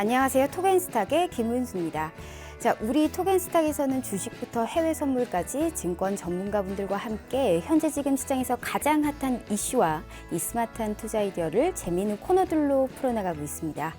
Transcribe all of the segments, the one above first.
안녕하세요. 토겐스탁의 김은수입니다. 자, 우리 토겐스탁에서는 주식부터 해외 선물까지 증권 전문가분들과 함께 현재 지금 시장에서 가장 핫한 이슈와 이 스마트한 투자 아이디어를 재미있는 코너들로 풀어나가고 있습니다.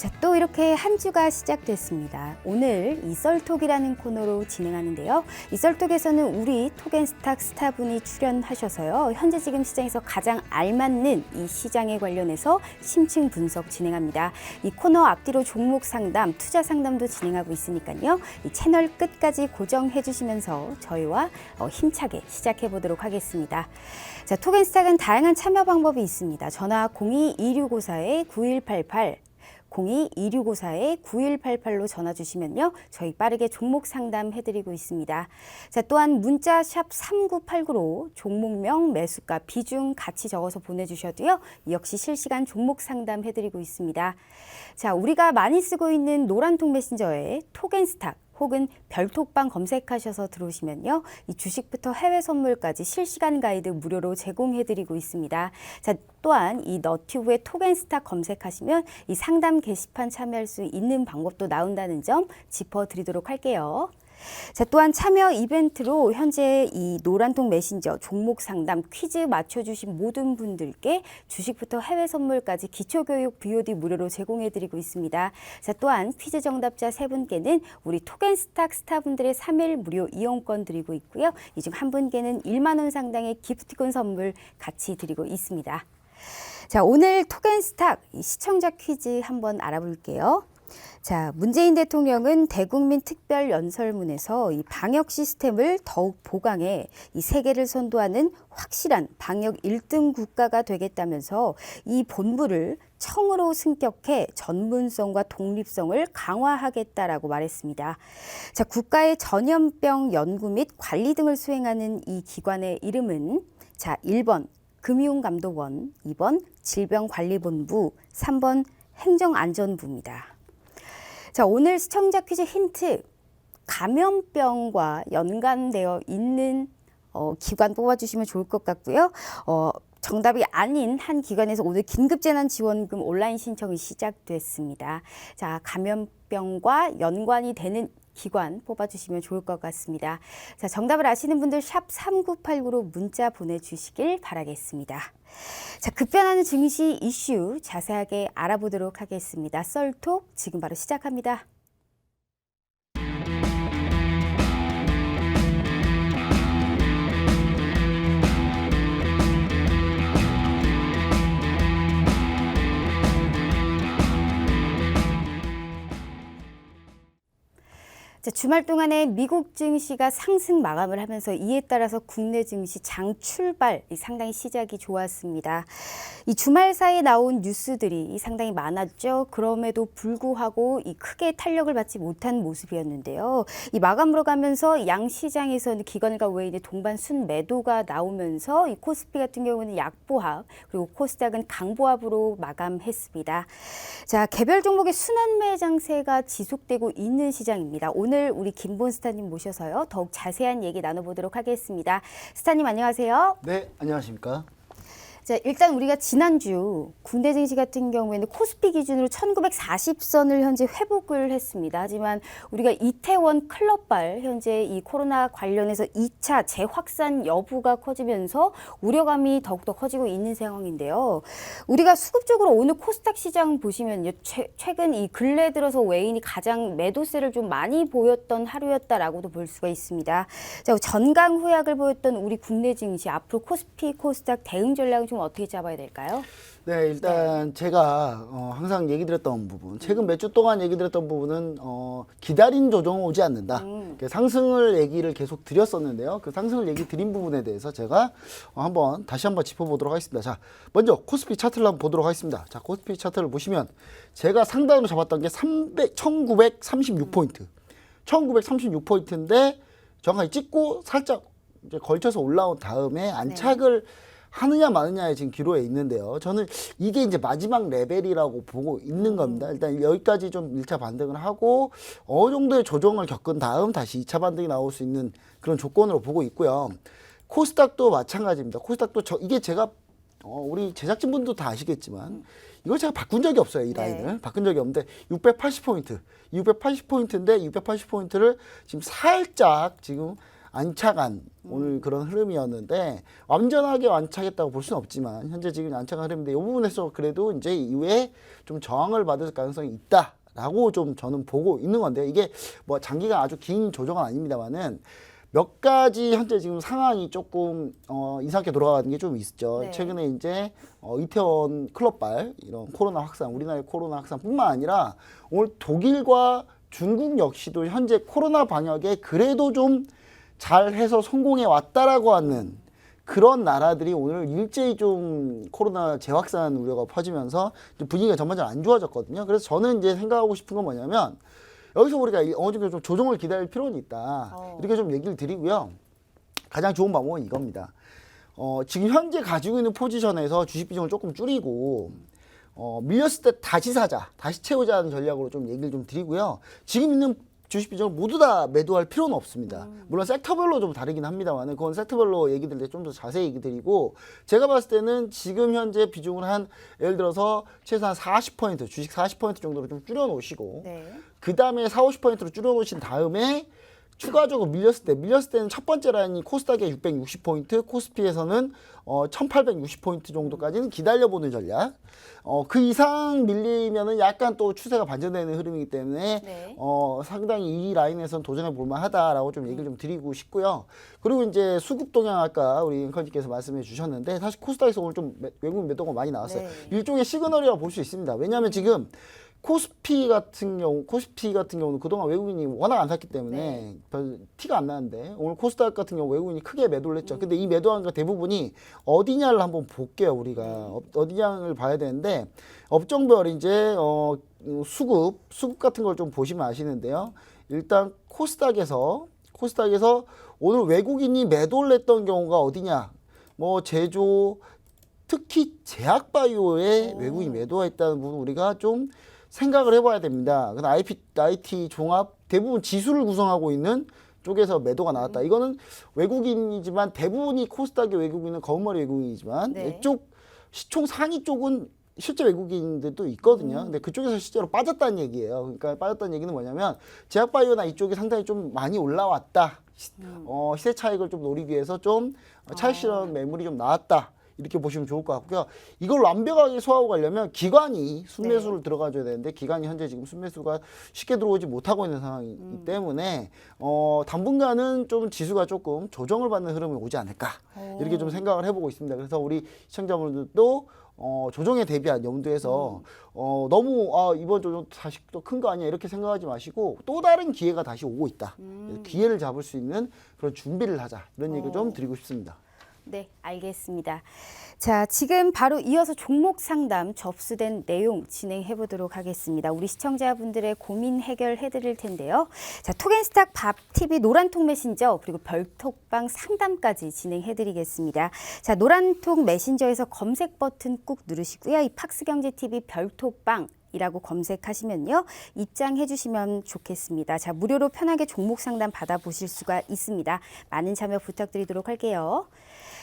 자, 또 이렇게 한 주가 시작됐습니다. 오늘 이 썰톡이라는 코너로 진행하는데요. 이 썰톡에서는 우리 토겐스탁 스타분이 출연하셔서요. 현재 지금 시장에서 가장 알맞는 이 시장에 관련해서 심층 분석 진행합니다. 이 코너 앞뒤로 종목 상담, 투자 상담도 진행하고 있으니까요. 이 채널 끝까지 고정해 주시면서 저희와 어, 힘차게 시작해 보도록 하겠습니다. 자, 토겐스탁은 다양한 참여 방법이 있습니다. 전화 02-2654-9188 02-2654-9188로 전화 주시면요. 저희 빠르게 종목 상담 해 드리고 있습니다. 자, 또한 문자 샵 3989로 종목명, 매수가, 비중 같이 적어서 보내 주셔도요. 역시 실시간 종목 상담 해 드리고 있습니다. 자, 우리가 많이 쓰고 있는 노란통 메신저에 토겐스탁 혹은 별톡방 검색하셔서 들어오시면요. 이 주식부터 해외 선물까지 실시간 가이드 무료로 제공해드리고 있습니다. 자, 또한 이 너튜브에 토겐스탁 검색하시면 이 상담 게시판 참여할 수 있는 방법도 나온다는 점 짚어드리도록 할게요. 자, 또한 참여 이벤트로 현재 이 노란통 메신저 종목 상담 퀴즈 맞춰주신 모든 분들께 주식부터 해외 선물까지 기초교육 BOD 무료로 제공해드리고 있습니다. 자, 또한 퀴즈 정답자 세 분께는 우리 토겐스탁 스타분들의 3일 무료 이용권 드리고 있고요. 이 중 한 분께는 1만 원 상당의 기프티콘 선물 같이 드리고 있습니다. 자, 오늘 토겐스탁 이 시청자 퀴즈 한번 알아볼게요. 자, 문재인 대통령은 대국민 특별 연설문에서 이 방역 시스템을 더욱 보강해 이 세계를 선도하는 확실한 방역 1등 국가가 되겠다면서 이 본부를 청으로 승격해 전문성과 독립성을 강화하겠다라고 말했습니다. 자, 국가의 전염병 연구 및 관리 등을 수행하는 이 기관의 이름은 자, 1번 금융감독원, 2번 질병관리본부, 3번 행정안전부입니다. 자, 오늘 시청자 퀴즈 힌트. 감염병과 연관되어 있는 어, 기관 뽑아주시면 좋을 것 같고요. 어, 정답이 아닌 한 기관에서 오늘 긴급재난지원금 온라인 신청이 시작됐습니다. 자, 감염병과 연관이 되는 기관 뽑아주시면 좋을 것 같습니다. 자, 정답을 아시는 분들 샵 3989로 문자 보내주시길 바라겠습니다. 자, 급변하는 증시 이슈 자세하게 알아보도록 하겠습니다. 썰톡 지금 바로 시작합니다. 자, 주말 동안에 미국 증시가 상승 마감을 하면서 이에 따라서 국내 증시 장 출발 이 상당히 시작이 좋았습니다. 이 주말 사이에 나온 뉴스들이 상당히 많았죠. 그럼에도 불구하고 이 크게 탄력을 받지 못한 모습이었는데요. 이 마감으로 가면서 양 시장에서는 기관과 외인의 동반 순 매도가 나오면서 이 코스피 같은 경우는 약보합 그리고 코스닥은 강보합으로 마감했습니다. 자, 개별 종목의 순환 매 장세가 지속되고 있는 시장입니다. 오늘 우리 김본 스타님 모셔서요. 더욱 자세한 얘기 나눠보도록 하겠습니다. 스타님 안녕하세요. 네, 안녕하십니까? 자, 일단 우리가 지난주 국내 증시 같은 경우에는 코스피 기준으로 1940선을 현재 회복을 했습니다. 하지만 우리가 이태원 클럽발 현재 이 코로나 관련해서 2차 재확산 여부가 커지면서 우려감이 더욱더 커지고 있는 상황인데요. 우리가 수급적으로 오늘 코스닥 시장 보시면 최, 최근 이 근래 들어서 외인이 가장 매도세를 좀 많이 보였던 하루였다라고도 볼 수가 있습니다. 자, 전강 후약을 보였던 우리 국내 증시 앞으로 코스피 코스닥 대응 전략은 좀 어떻게 잡아야 될까요? 네, 일단 제가 어, 항상 얘기 드렸던 부분, 최근 몇 주 동안 얘기 드렸던 부분은 어, 기다린 조정 오지 않는다. 그 상승을 얘기를 계속 드렸었는데요. 그 상승을 얘기 드린 부분에 대해서 제가 어, 한번 다시 한번 짚어보도록 하겠습니다. 자, 먼저 코스피 차트를 한번 보도록 하겠습니다. 자, 코스피 차트를 보시면 제가 상단으로 잡았던 게 300, 1936포인트. 1936포인트인데 정확히 찍고 살짝 걸쳐서 올라온 다음에 안착을 하느냐 마느냐의 지금 기로에 있는데요. 저는 이게 이제 마지막 레벨이라고 보고 있는 겁니다. 일단 여기까지 좀 1차 반등을 하고 어느 정도의 조정을 겪은 다음 다시 2차 반등이 나올 수 있는 그런 조건으로 보고 있고요. 코스닥도 마찬가지입니다. 코스닥도 저 이게 제가 어, 우리 제작진분도 다 아시겠지만 이걸 제가 바꾼 적이 없어요 이 네. 라인을 바꾼 적이 없는데 680포인트 680포인트인데 680포인트를 지금 살짝 지금 안착한 오늘 그런 흐름이었는데 완전하게 완착했다고 볼 수는 없지만 현재 지금 안착한 흐름인데 이 부분에서 그래도 이제 이후에 좀 저항을 받을 가능성이 있다 라고 좀 저는 보고 있는 건데 이게 뭐 장기간 아주 긴 조정은 아닙니다만은 몇 가지 현재 지금 상황이 조금 어, 이상하게 돌아가는 게 좀 있죠. 네. 최근에 이제 어, 이태원 클럽발 이런 코로나 확산, 우리나라의 코로나 확산뿐만 아니라 오늘 독일과 중국 역시도 현재 코로나 방역에 그래도 좀 잘해서 성공해 왔다라고 하는 그런 나라들이 오늘 일제히 좀 코로나 재확산 우려가 퍼지면서 좀 분위기가 전반적으로 안 좋아졌거든요. 그래서 저는 이제 생각하고 싶은 건 뭐냐면 여기서 우리가 이 어느 정도 좀 조정을 기다릴 필요는 있다. 어. 이렇게 좀 얘기를 드리고요. 가장 좋은 방법은 이겁니다. 어, 지금 현재 가지고 있는 포지션에서 주식 비중을 조금 줄이고 어, 밀렸을 때 다시 사자, 다시 채우자는 전략으로 좀 얘기를 좀 드리고요. 지금 있는 주식 비중을 모두 다 매도할 필요는 없습니다. 물론 섹터별로 좀 다르긴 합니다만 그건 섹터별로 얘기 드릴 때 좀 더 자세히 얘기 드리고 제가 봤을 때는 지금 현재 비중을 한 예를 들어서 최소한 40% 주식 40% 정도로 좀 줄여 놓으시고 네. 그 다음에 4, 50%로 줄여 놓으신 다음에 추가적으로 밀렸을 때, 밀렸을 때는 첫 번째 라인이 코스닥에 660포인트, 코스피에서는 어, 1860포인트 정도까지는 기다려보는 전략. 어, 그 이상 밀리면은 약간 또 추세가 반전되는 흐름이기 때문에 네. 어, 상당히 이 라인에서는 도전해 볼만 하다라고 좀 얘기를 좀 드리고 싶고요. 그리고 이제 수급 동향 아까 우리 앵커님께서 말씀해 주셨는데 사실 코스닥에서 오늘 좀 매- 외국인 매도가 많이 나왔어요. 네. 일종의 시그널이라고 볼 수 있습니다. 왜냐하면 지금 코스피 같은 경우, 코스피 같은 경우는 그동안 외국인이 워낙 안 샀기 때문에 네. 별 티가 안 나는데 오늘 코스닥 같은 경우 외국인이 크게 매도를 음. 했죠. 근데 이 매도한 거 대부분이 어디냐를 한번 볼게요. 우리가 네. 어, 어디냐를 봐야 되는데 업종별 이제 어 음, 수급 수급 같은 걸 좀 보시면 아시는데요. 일단 코스닥에서 코스닥에서 오늘 외국인이 매도를 했던 경우가 어디냐? 뭐 제조 특히 제약바이오에 외국인 매도했다는 부분 우리가 좀 생각을 해봐야 됩니다. 그 IP, IT 종합 대부분 지수를 구성하고 있는 쪽에서 매도가 나왔다. 이거는 외국인이지만 대부분이 코스닥의 외국인은 검은머리 외국인이지만 네. 이쪽 시총 상위 쪽은 실제 외국인들도 있거든요. 근데 그쪽에서 실제로 빠졌다는 얘기예요. 그러니까 빠졌다는 얘기는 뭐냐면 제약바이오나 이쪽이 상당히 좀 많이 올라왔다. 시- 어, 시세 차익을 좀 노리기 위해서 좀 차익 실현 매물이 좀 나왔다. 이렇게 보시면 좋을 것 같고요. 이걸 완벽하게 소화하고 가려면 기관이 순매수를 들어가줘야 되는데 기관이 현재 지금 순매수가 쉽게 들어오지 못하고 있는 상황이기 때문에 어, 당분간은 좀 지수가 조금 조정을 받는 흐름이 오지 않을까 이렇게 좀 생각을 해보고 있습니다. 그래서 우리 시청자분들도 어, 조정에 대비한 염두에서 어, 너무 아, 이번 조정 다시 또 큰 거 아니야 이렇게 생각하지 마시고 또 다른 기회가 다시 오고 있다. 그래서 기회를 잡을 수 있는 그런 준비를 하자 이런 얘기를 좀 드리고 싶습니다. 네, 알겠습니다. 자, 지금 바로 이어서 종목 상담 접수된 내용 진행해 보도록 하겠습니다. 우리 시청자분들의 고민 해결해 드릴 텐데요. 자, 톡앤스탁 밥 TV 노란톡 메신저 그리고 별톡방 상담까지 진행해 드리겠습니다. 자, 노란톡 메신저에서 검색 버튼 꾹 누르시고요. 이 팍스경제 TV 별톡방 이라고 검색하시면요. 입장해 주시면 좋겠습니다. 자, 무료로 편하게 종목 상담 받아보실 수가 있습니다. 많은 참여 부탁드리도록 할게요.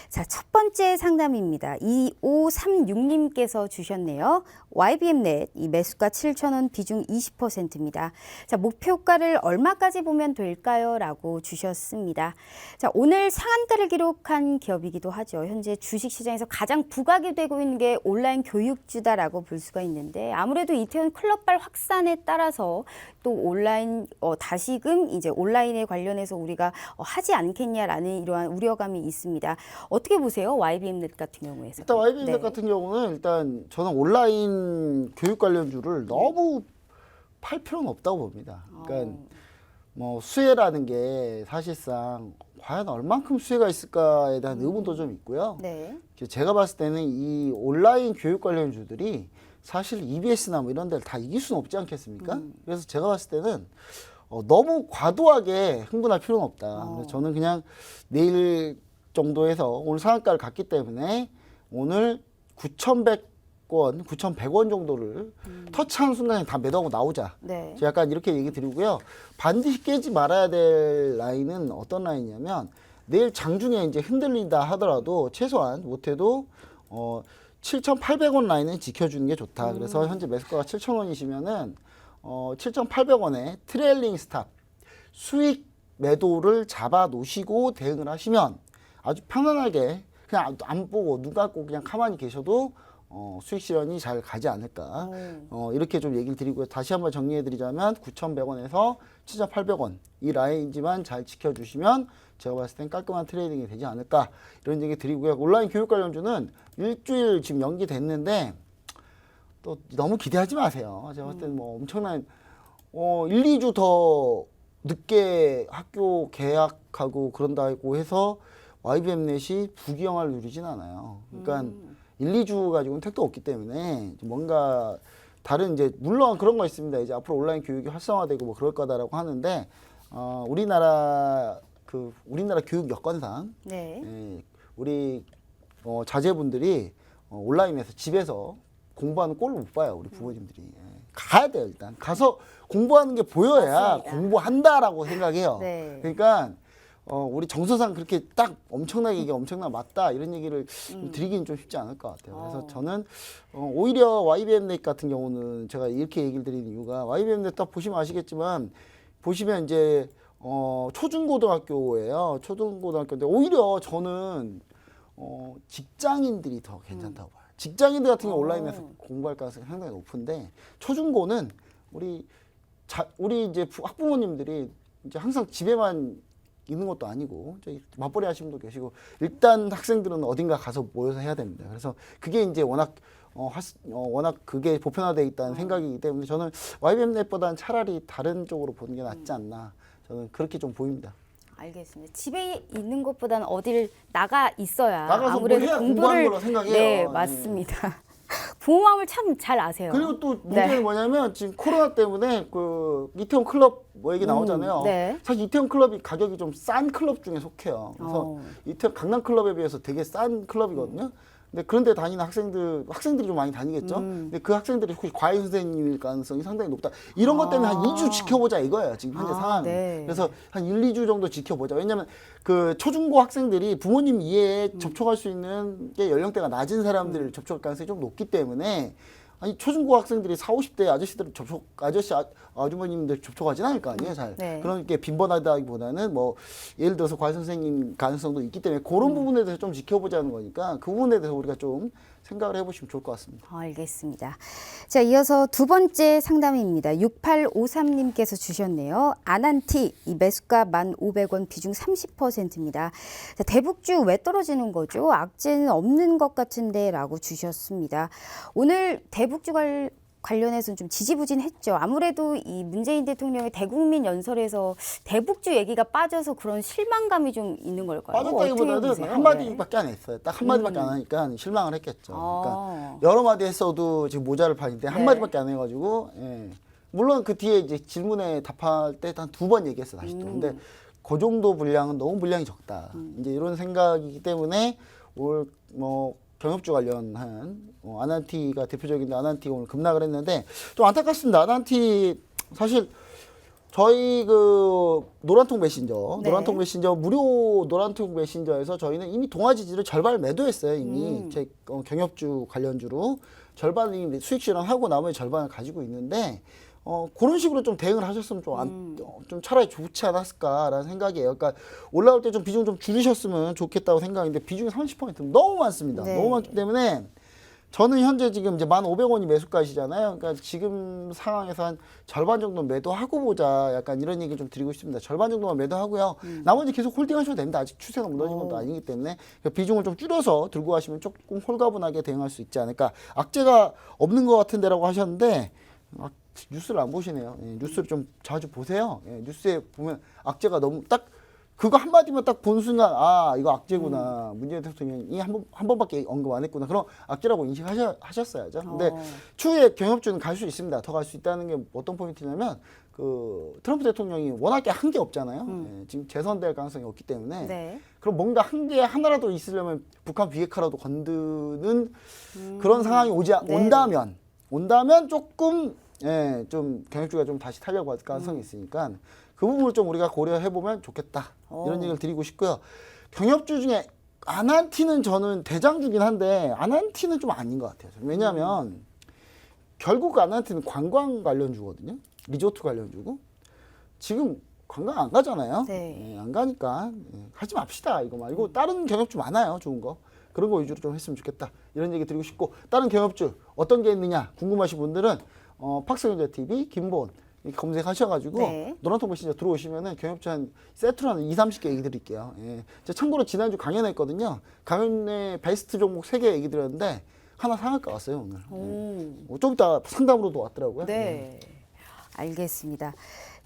자, 첫 번째 상담입니다. 2536님께서 주셨네요. YBM넷 이 매수가 7,000원 비중 20%입니다. 자, 목표가를 얼마까지 보면 될까요? 라고 주셨습니다. 자, 오늘 상한가를 기록한 기업이기도 하죠. 현재 주식 시장에서 가장 부각이 되고 있는 게 온라인 교육주다라고 볼 수가 있는데 아무래도 이태원 클럽발 확산에 따라서 또 온라인 어, 다시금 이제 온라인에 관련해서 우리가 어, 하지 않겠냐라는 이러한 우려감이 있습니다. 어 떻게 보세요? YBM넷 같은 경우에서. 일단 YBN 네. 같은 경우는 일단 저는 온라인 교육 관련주를 너무 팔 필요는 없다고 봅니다. 그러니까 어. 뭐 수혜라는 게 사실상 과연 얼만큼 수혜가 있을까에 대한 의문도 좀 있고요. 네. 제가 봤을 때는 이 온라인 교육 관련주들이 사실 EBS나 뭐 이런 데를 다 이길 수는 없지 않겠습니까? 그래서 제가 봤을 때는 어, 너무 과도하게 흥분할 필요는 없다. 그래서 저는 그냥 내일 정도에서 오늘 상한가를 갔기 때문에 오늘 9,100원, 9,100원 정도를 터치하는 순간에 다 매도하고 나오자. 네. 제가 약간 이렇게 얘기 드리고요. 반드시 깨지 말아야 될 라인은 어떤 라인이냐면 내일 장중에 이제 흔들린다 하더라도 최소한 못해도 어 7,800원 라인은 지켜주는 게 좋다. 그래서 현재 매수가가 7,000원이시면은 어 7,800원에 트레일링 스탑 수익 매도를 잡아 놓으시고 대응을 하시면 아주 편안하게 그냥 안- 안 보고 눈 감고 그냥 가만히 계셔도 어, 수익 실현이 잘 가지 않을까. 어, 이렇게 좀 얘기를 드리고요. 다시 한번 정리해 드리자면 9,100원에서 7,800원 이 라인지만 잘 지켜주시면 제가 봤을 땐 깔끔한 트레이딩이 되지 않을까 이런 얘기 드리고요. 온라인 교육 관련주는 일주일 지금 연기됐는데 또 너무 기대하지 마세요. 제가 봤을 때는 뭐 엄청난 어 1, 2주 더 늦게 학교 개학하고 그런다고 해서 YBM 넷이 부귀영화를 누리진 않아요. 그러니까 1, 2주 가지고는 택도 없기 때문에 좀 뭔가 다른 이제 물론 그런 거 있습니다. 이제 앞으로 온라인 교육이 활성화되고 뭐 그럴 거다라고 하는데 어 우리나라 그 우리나라 교육 여건상 네. 예, 우리 어, 자제분들이 어, 온라인에서 집에서 공부하는 꼴을 못 봐요 우리 부모님들이 예. 가야 돼요 일단 가서 공부하는 게 보여야 맞습니다. 공부한다라고 생각해요 네. 그러니까 어, 우리 정서상 그렇게 딱 엄청나게 이게 엄청나 맞다 이런 얘기를 좀 드리기는 좀 쉽지 않을 것 같아요 그래서 음. 어. 저는 어, 오히려 YBM 넷 같은 경우는 제가 이렇게 얘기를 드리는 이유가 YBM 넷딱 보시면 아시겠지만 보시면 이제 어, 초중고등학교예요. 초중고등학교인데 오히려 저는 어, 직장인들이 더 괜찮다고 봐요. 직장인들 같은 경우 어. 온라인에서 공부할 가능성이 상당히 높은데 초중고는 우리 자, 우리 이제 부- 학부모님들이 이제 항상 집에만 있는 것도 아니고 저희 맞벌이 하시는 분도 계시고 일단 학생들은 어딘가 가서 모여서 해야 됩니다. 그래서 그게 이제 워낙 어, 하, 어 워낙 그게 보편화돼 있다는 생각이기 때문에 저는 YBM 넷보다는 차라리 다른 쪽으로 보는 게 낫지 않나 저는 그렇게 좀 보입니다. 알겠습니다. 집에 있는 것보다는 어디를 나가 있어야 나가서 뭐 아무래도 해야 공부하는 공부를 거라 생각해요. 네, 예. 맞습니다. 마음을 참 잘 아세요. 그리고 또 문제는 네. 뭐냐면 지금 코로나 때문에 그 이태원 클럽 뭐 얘기 음, 나오잖아요. 네. 사실 이태원 클럽이 가격이 좀 싼 클럽 중에 속해요. 그래서 어. 이태원 강남 클럽에 비해서 되게 싼 클럽이거든요. 근데 그런데 다니는 학생들 학생들이 좀 많이 다니겠죠. 음. 근데 그 학생들이 혹시 과외 선생님일 가능성이 상당히 높다. 이런 것 때문에 아. 한 2주 지켜보자 이거예요. 지금 현재 아, 상황. 네. 그래서 한 1, 2주 정도 지켜보자. 왜냐면 그 초중고 학생들이 부모님 이해에 음. 접촉할 수 있는 게 연령대가 낮은 사람들을 접촉할 가능성이 좀 높기 때문에 아니 초중고 학생들이 4, 50대 아저씨들 접촉 아저씨 아, 아주머님들 접촉하진 않을 거 아니에요, 잘. 네. 그런 게 빈번하다기보다는 뭐 예를 들어서 과외 선생님 가능성도 있기 때문에 음. 그런 부분에 대해서 좀 지켜보자는 거니까 그 부분에 대해서 우리가 좀 생각을 해보시면 좋을 것 같습니다. 알겠습니다. 자, 이어서 두 번째 상담입니다. 6853님께서 주셨네요. 아난티, 이 매수가 1,500원 비중 30%입니다. 자, 대북주 왜 떨어지는 거죠? 악재는 없는 것 같은데 라고 주셨습니다. 오늘 대북주 관 관련해서는 좀 지지부진했죠. 아무래도 이 문재인 대통령의 대국민 연설에서 대북주 얘기가 빠져서 그런 실망감이 좀 있는 걸까요? 빠졌다기보다는? 한마디밖에 안 했어요. 딱 한마디밖에 음. 안 하니까 실망을 했겠죠. 그러니까 아. 여러 마디 했어도 지금 모자를 파는데 네. 한마디밖에 안 해가지고 예. 물론 그 뒤에 이제 질문에 답할 때 한 두 번 얘기했어 다시 또 음. 근데 그 정도 분량은 너무 분량이 적다 이제 이런 생각이기 때문에 올뭐 경협주 관련한 어, 아난티가 대표적인데 아난티가 오늘 급락을 했는데 좀 안타깝습니다 아난티 사실 저희 그 노란통 메신저, 네. 노란통 메신저 무료 노란통 메신저에서 저희는 이미 동아지지를 절반을 매도했어요. 이미 음. 제 어, 경협주 관련주로 절반을 이미 수익 실현하고 나머지 절반을 가지고 있는데 어, 그런 식으로 좀 대응을 하셨으면 좀, 안, 음. 어, 좀 차라리 좋지 않았을까라는 생각이에요. 그러니까 올라올 때 좀 비중 좀 줄이셨으면 좋겠다고 생각인데 비중이 30% 너무 많습니다. 네. 너무 많기 때문에 저는 현재 지금 이제 1,500원이 매수가시잖아요. 그러니까 지금 상황에서 한 절반 정도 매도하고 보자. 약간 이런 얘기 좀 드리고 싶습니다. 절반 정도만 매도하고요. 나머지 계속 홀딩 하셔도 됩니다. 아직 추세가 무너진 것도 어. 아니기 때문에 그 비중을 좀 줄여서 들고 가시면 조금 홀가분하게 대응할 수 있지 않을까. 악재가 없는 것 같은데라고 하셨는데 아, 뉴스를 안 보시네요. 예, 뉴스를 좀 자주 보세요. 예, 뉴스에 보면 악재가 너무 딱 그거 한마디만 딱 본 순간 아 이거 악재구나 문재인 대통령이 한 번 한 번밖에 언급 안 했구나 그럼 악재라고 인식하셨어야죠 근데 어. 추후에 경협주는 갈 수 있습니다 더 갈 수 있다는 게 어떤 포인트냐면 그 트럼프 대통령이 워낙에 한게 없잖아요 예, 지금 재선될 가능성이 없기 때문에 네. 그럼 뭔가 한개 하나라도 있으려면 북한 비핵화라도 건드는 그런 상황이 오지 네. 온다면 온다면 조금 예, 좀 경협주가 좀 다시 받을 음. 가능성이 있으니까 그 부분을 좀 우리가 고려해 보면 좋겠다 어. 이런 얘기를 드리고 싶고요. 경협주 중에 아난티는 저는 대장주긴 한데 아난티는 좀 아닌 것 같아요. 왜냐하면 결국 아난티는 관광 관련주거든요. 리조트 관련주고 지금 관광 안 가잖아요. 네. 예, 안 가니까 예, 하지 맙시다 이거 말고 다른 경협주 많아요. 좋은 거 그런 거 위주로 좀 했으면 좋겠다 이런 얘기 드리고 싶고 다른 경협주 어떤 게 있느냐 궁금하신 분들은 어, 팍스경제 TV 김본 이렇게 검색하셔가지고 네. 노란통 메신저 들어오시면은 경협주 한 세트로 한 2, 30개 얘기 드릴게요. 예. 제가 참고로 지난주 강연했거든요. 강연에 베스트 종목 3개 얘기 드렸는데 하나 상한가 왔어요 오늘. 오. 어, 좀 이따 상담으로도 왔더라고요. 네. 알겠습니다.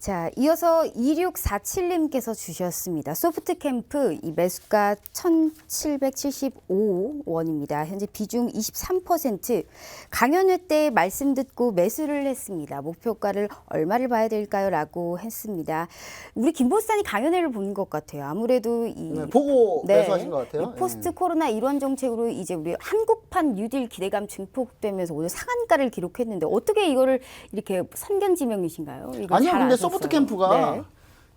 자, 이어서 2647님께서 주셨습니다. 소프트 캠프 이 매수가 1,775원입니다. 현재 비중 23%. 강연회 때 말씀 듣고 매수를 했습니다. 목표가를 얼마를 봐야 될까요? 라고 했습니다. 우리 김보산이 강연회를 본것 같아요. 아무래도 이 네, 보고 매수하신 것 같아요. 이 포스트 예. 코로나 일원 정책으로 이제 우리 한국판 뉴딜 기대감 증폭되면서 오늘 상한가를 기록했는데 어떻게 이거를 이렇게 선견 지명이신가요? 이거 아니요, 잘 근데 소프트 캠프가 네.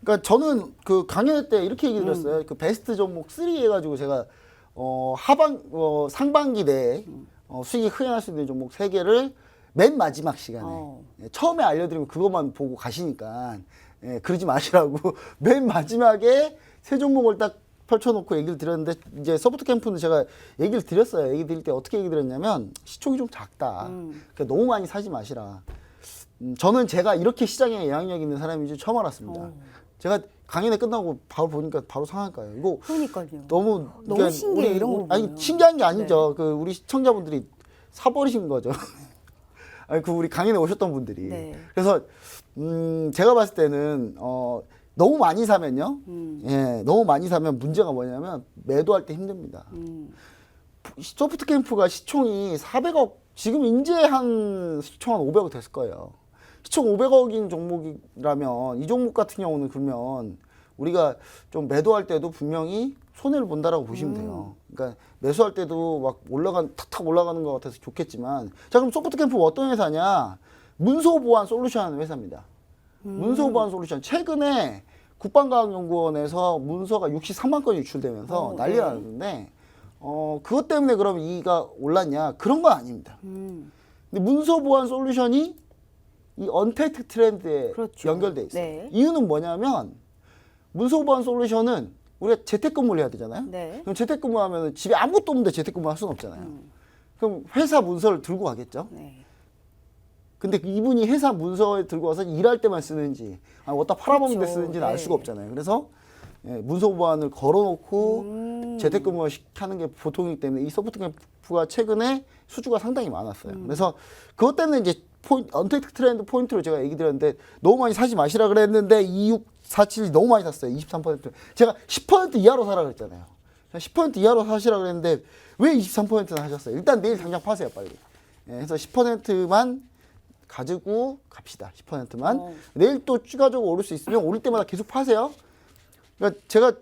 그러니까 저는 그 강연 때 이렇게 얘기 드렸어요. 음. 그 베스트 종목 3 해가지고 제가 어 하반 어 상반기 내에 어, 수익이 흥행할 수 있는 종목 세 개를 맨 마지막 시간에 어. 예, 처음에 알려드리면 그것만 보고 가시니까 예, 그러지 마시라고 맨 마지막에 세 종목을 딱 펼쳐놓고 얘기를 드렸는데 이제 소프트 캠프는 제가 얘기를 드렸어요. 얘기 드릴 때 어떻게 얘기 드렸냐면 시총이 좀 작다. 음. 그러니까 너무 많이 사지 마시라. 음, 저는 제가 이렇게 시장에 영향력 있는 사람인지 처음 알았습니다. 어. 제가 강연회 끝나고 바로 보니까 바로 상한가요. 이거 그러니까요. 너무 너무 신기해요, 이런 거 아니 보면. 네. 신기한 게 아니죠. 그 우리 시청자분들이 사버리신 거죠. 아니 그 우리 강연에 오셨던 분들이. 네. 그래서 음 제가 봤을 때는 어 너무 많이 사면요. 음. 예, 너무 많이 사면 문제가 뭐냐면 매도할 때 힘듭니다. 음. 소프트 캠프가 시총이 400억 지금 이제 한 시총 한 500억 됐을 거예요. 시총 500억인 종목이라면 이 종목 같은 경우는 그러면 우리가 좀 매도할 때도 분명히 손해를 본다라고 보시면 돼요. 그러니까 매수할 때도 막 올라간 탁탁 올라가는 것 같아서 좋겠지만 자 그럼 소프트 캠프 어떤 회사냐? 문서 보안 솔루션 회사입니다. 문서 보안 솔루션 최근에 국방과학연구원에서 문서가 63만 건이 유출되면서 어, 난리가 네. 났는데 어 그것 때문에 그럼 이가 올랐냐 그런 건 아닙니다. 음. 근데 문서 보안 솔루션이 이 언택트 트렌드에 그렇죠. 연결돼 있어요. 네. 이유는 뭐냐면 문서 보안 솔루션은 우리가 재택근무를 해야 되잖아요. 네. 그럼 재택근무하면 집에 아무것도 없는데 재택근무 할 수는 없잖아요. 그럼 회사 문서를 들고 가겠죠. 네. 근데 이분이 회사 문서에 들고 와서 일할 때만 쓰는지 아 어디다 팔아먹는 데 그렇죠. 쓰는지는 알 네. 수가 없잖아요. 그래서 예, 문서 보안을 걸어놓고 음. 재택근무 하는 게 보통이기 때문에 이 소프트 캠프가 최근에 수주가 상당히 많았어요. 음. 그래서 그것 때문에 이제 포인, 언택트 트렌드 포인트로 제가 얘기 드렸는데 너무 많이 사지 마시라 그랬는데 2647이 너무 많이 샀어요. 23%. 제가 10% 이하로 사라 그랬잖아요. 10% 이하로 사시라 그랬는데 왜 23%나 하셨어요? 일단 내일 당장 파세요, 빨리. 예, 그래서 10%만 가지고 갑시다. 10%만. 어. 내일 또 추가적으로 오를 수 있으면 오를 때마다 계속 파세요. 그러니까 제가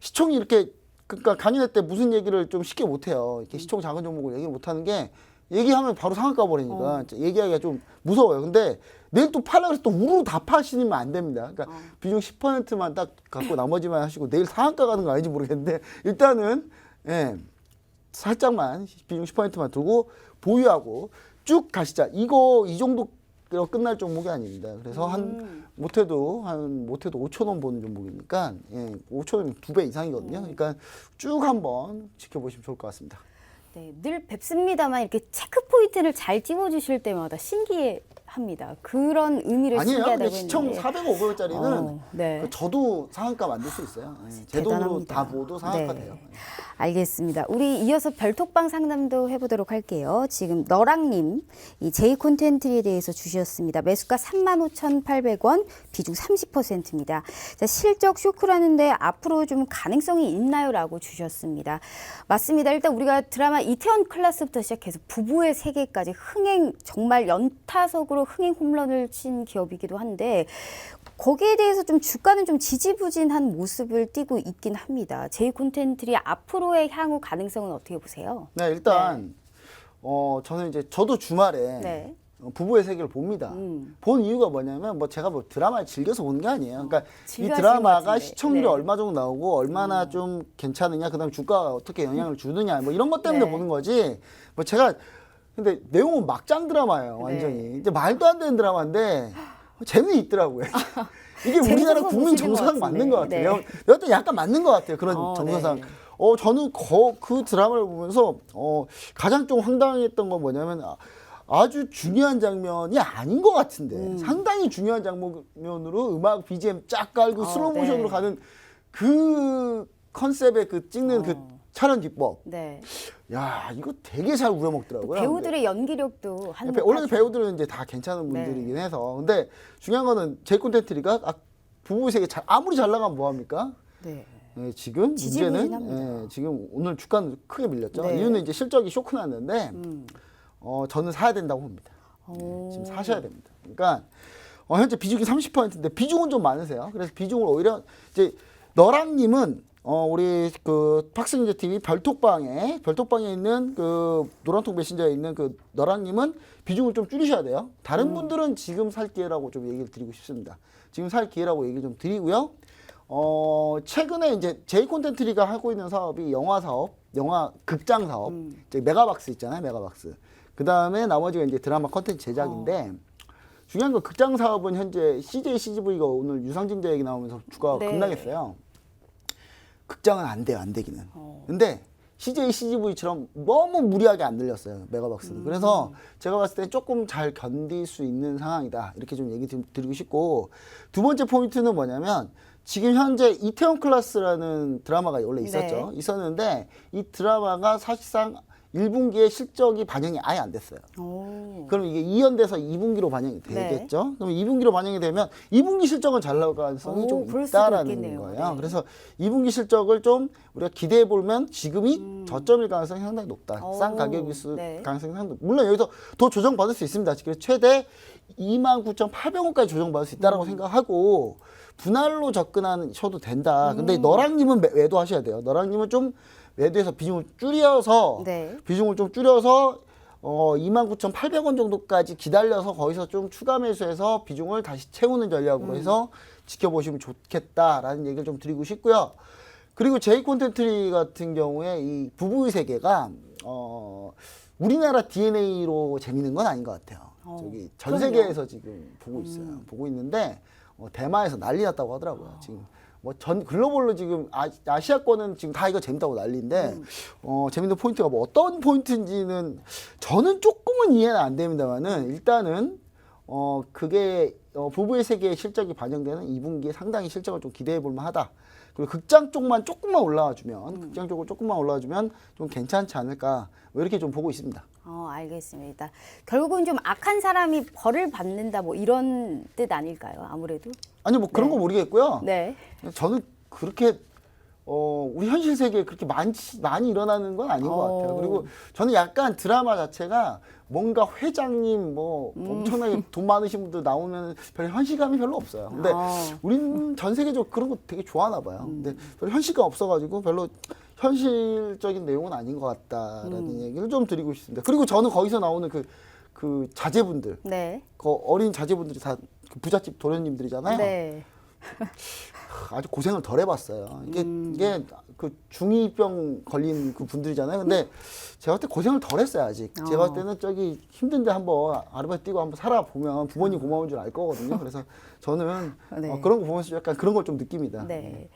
시총이 이렇게 그러니까 강연회 때 무슨 얘기를 좀 쉽게 못 해요. 이렇게 시총 작은 종목을 얘기를 못 하는 게 얘기하면 바로 상한 가 버리니까 얘기하기가 좀 무서워요. 근데 내일 또 팔라 그래서 또 우르르 다 파시면 안 됩니다. 그러니까 비중 10%만 딱 갖고 나머지만 하시고 내일 상한가 가는 거 아닌지 모르겠는데 일단은 예. 살짝만 비중 10%만 두고 보유하고 쭉 가시자. 이거 이 정도 끝날 종목이 아닙니다. 그래서 한 못해도 한 못해도 5천 원 보는 종목이니까 예, 5천 원두배 이상이거든요. 그러니까 쭉 한번 지켜보시면 좋을 것 같습니다. 네, 늘 뵙습니다만 이렇게 체크 포인트를 잘 찝어주실 때마다 신기해 합니다. 그런 의미를 아니에요. 신기하다고 근데 시총 했는데. 400, 500원짜리는 어, 네. 저도 상한가 만들 수 있어요. 예, 제 돈으로 대단합니다. 다 모두 상한가 네. 돼요. 알겠습니다. 우리 이어서 별톡방 상담도 해보도록 할게요. 지금 너랑님 이 제이 콘텐츠에 대해서 주셨습니다. 매수가 35,800원, 비중 30%입니다. 자, 실적 쇼크라는데 앞으로 좀 가능성이 있나요?라고 주셨습니다. 맞습니다. 일단 우리가 드라마 이태원 클라스부터 시작해서 부부의 세계까지 흥행 정말 연타석으로 흥행 홈런을 친 기업이기도 한데 거기에 대해서 좀 주가는 좀 지지부진한 모습을 띠고 있긴 합니다. 제이 콘텐츠리 앞으로의 향후 가능성은 어떻게 보세요? 네, 일단 어 저는 이제 저도 주말에 네. 어, 부부의 세계를 봅니다. 음. 본 이유가 뭐냐면 뭐 제가 뭐 드라마를 즐겨서 보는 게 아니에요. 그러니까 이 드라마가. 시청률이 네. 음. 얼마 정도 나오고 얼마나 좀 괜찮으냐, 그다음 에 주가가 어떻게 영향을 주느냐, 뭐 이런 것 때문에 네. 보는 거지. 뭐 제가 근데 내용은 막장 드라마예요, 완전히. 네. 이제 말도 안 되는 드라마인데 재미 있더라고요. 이게 우리나라 국민 정서상 맞는 것. 같아요. 네. 여튼 약간 맞는 것 같아요. 그런 어, 정서상. 네. 어 저는 거, 그 드라마를 보면서 어 가장 좀 황당했던 건 뭐냐면 아, 아주 중요한 장면이 아닌 것 같은데 음. 상당히 중요한 장면으로 음악 BGM 쫙 깔고 어, 슬로우 모션으로 네. 가는 그 컨셉의 그 찍는 그 어. 촬영 기법 네. 야 이거 되게 잘또 우려먹더라고요. 배우들의 연기력도 한몫. 원래 배우들은 이제 다 괜찮은 네. 분들이긴 해서 근데 중요한 거는 제이 콘텐트리가 아, 부부 세계 잘 아무리 잘 나가면 뭐 합니까? 네. 예, 지금 문제는. 예, 지금 오늘 주가는 크게 밀렸죠. 네. 이유는 이제 실적이 쇼크 났는데 음. 어, 저는 사야 된다고 봅니다. 오. 지금 사셔야 됩니다. 그러니까 어, 현재 비중이 30%인데 비중은 좀 많으세요. 그래서 비중을 오히려 이제 너랑님은 어, 우리 그 팍스인제 TV 별톡방에 별톡방에 있는 그 노란톡 메신저에 있는 그 너랑님은 비중을 좀 줄이셔야 돼요. 다른 분들은 지금 살 기회라고 좀 얘기를 드리고 싶습니다. 지금 살 기회라고 얘기 좀 드리고요. 어, 최근에 이제 제이 콘텐트리가 하고 있는 사업이 영화 사업, 영화 극장 사업, 이제 메가박스 있잖아요, 메가박스. 그 다음에 나머지가 이제 드라마 컨텐츠 제작인데 중요한 건 극장 사업은 현재 CJ CGV가 오늘 유상증자 얘기 나오면서 주가가 네. 급락했어요. 극장은 안 돼요, 안 되기는. 어. 근데 CJ CGV처럼 너무 무리하게 안 들렸어요, 메가박스는. 그래서 제가 봤을 때 조금 잘 견딜 수 있는 상황이다. 이렇게 좀 얘기 드- 드리고 싶고 두 번째 포인트는 뭐냐면 지금 현재 이태원 클라스라는 드라마가 원래 있었죠. 네. 있었는데 이 드라마가 사실상 1분기에 실적이 반영이 아예 안 됐어요. 오. 그럼 이게 2연돼서 2분기로 반영이 네. 되겠죠? 그럼 2분기로 반영이 되면 2분기 실적은 잘 나올 가능성이 오, 좀 있다라는 있겠네요. 거예요. 네. 그래서 2분기 실적을 좀 우리가 기대해 보면 지금이 저점일 가능성이 상당히 높다. 음. 오, 싼 가격일 수 네. 가능성이 상당히 높 물론 여기서 더 조정받을 수 있습니다. 그래서 최대 29,800원까지 조정받을 수 있다라고 음. 생각하고 분할로 접근하셔도 된다. 근데 음. 너랑님은 매- 매도하셔야 돼요. 너랑님은 좀 매도해서 비중을 줄여서 네. 비중을 좀 줄여서 어 29,800원 정도까지 기다려서 거기서 좀 추가 매수해서 비중을 다시 채우는 전략으로 해서 지켜보시면 좋겠다라는 얘기를 좀 드리고 싶고요. 그리고 제이 콘텐트리 같은 경우에 이 부부의 세계가 어 우리나라 DNA로 재밌는 건 아닌 것 같아요. 어, 저기 전 그럼요. 세계에서 지금 보고 있어요. 보고 있는데 어, 대만에서 난리 났다고 하더라고요. 지금 뭐 전 글로벌로 지금 아, 아시아권은 지금 다 이거 재밌다고 난리인데 어, 재밌는 포인트가 뭐 어떤 포인트인지는 저는 조금은 이해는 안 됩니다만은 일단은 어 그게 어, 부부의 세계의 실적이 반영되는 2분기에 상당히 실적을 좀 기대해 볼 만하다. 그리고 극장 쪽만 조금만 올라와 주면 극장 쪽으로 조금만 올라와 주면 좀 괜찮지 않을까 뭐 이렇게 좀 보고 있습니다. 어, 알겠습니다. 결국은 좀 악한 사람이 벌을 받는다 뭐 이런 뜻 아닐까요? 아무래도. 아니 뭐 그런 네. 거 모르겠고요. 네. 저는 그렇게 어 우리 현실 세계에 그렇게 많이 많이 일어나는 건 아닌 것 어. 같아요. 그리고 저는 약간 드라마 자체가 뭔가 회장님 뭐 음. 엄청나게 돈 많으신 분들 나오면 별 현실감이 별로 없어요. 근데 어. 우리는 전 세계적으로 그런 거 되게 좋아하나 봐요. 음. 근데 별 현실감 없어가지고 별로 현실적인 내용은 아닌 것 같다라는 음. 얘기를 좀 드리고 싶습니다. 그리고 저는 거기서 나오는 그, 그 자제분들, 네. 그 어린 자제분들이 다그 부잣집 도련님들이잖아요. 네. 아주 고생을 덜 해봤어요. 이게 음. 이게 그 중이병 걸린 그 분들이잖아요. 근데 제가 그때 고생을 덜 했어요 아직. 어. 제가 그때는 저기 힘든데 한번 아르바이트 뛰고 한번 살아 보면 부모님 고마운 줄 알 거거든요. 그래서 저는 네. 어, 그런 거 보면서 약간 그런 걸 좀 느낍니다. 네.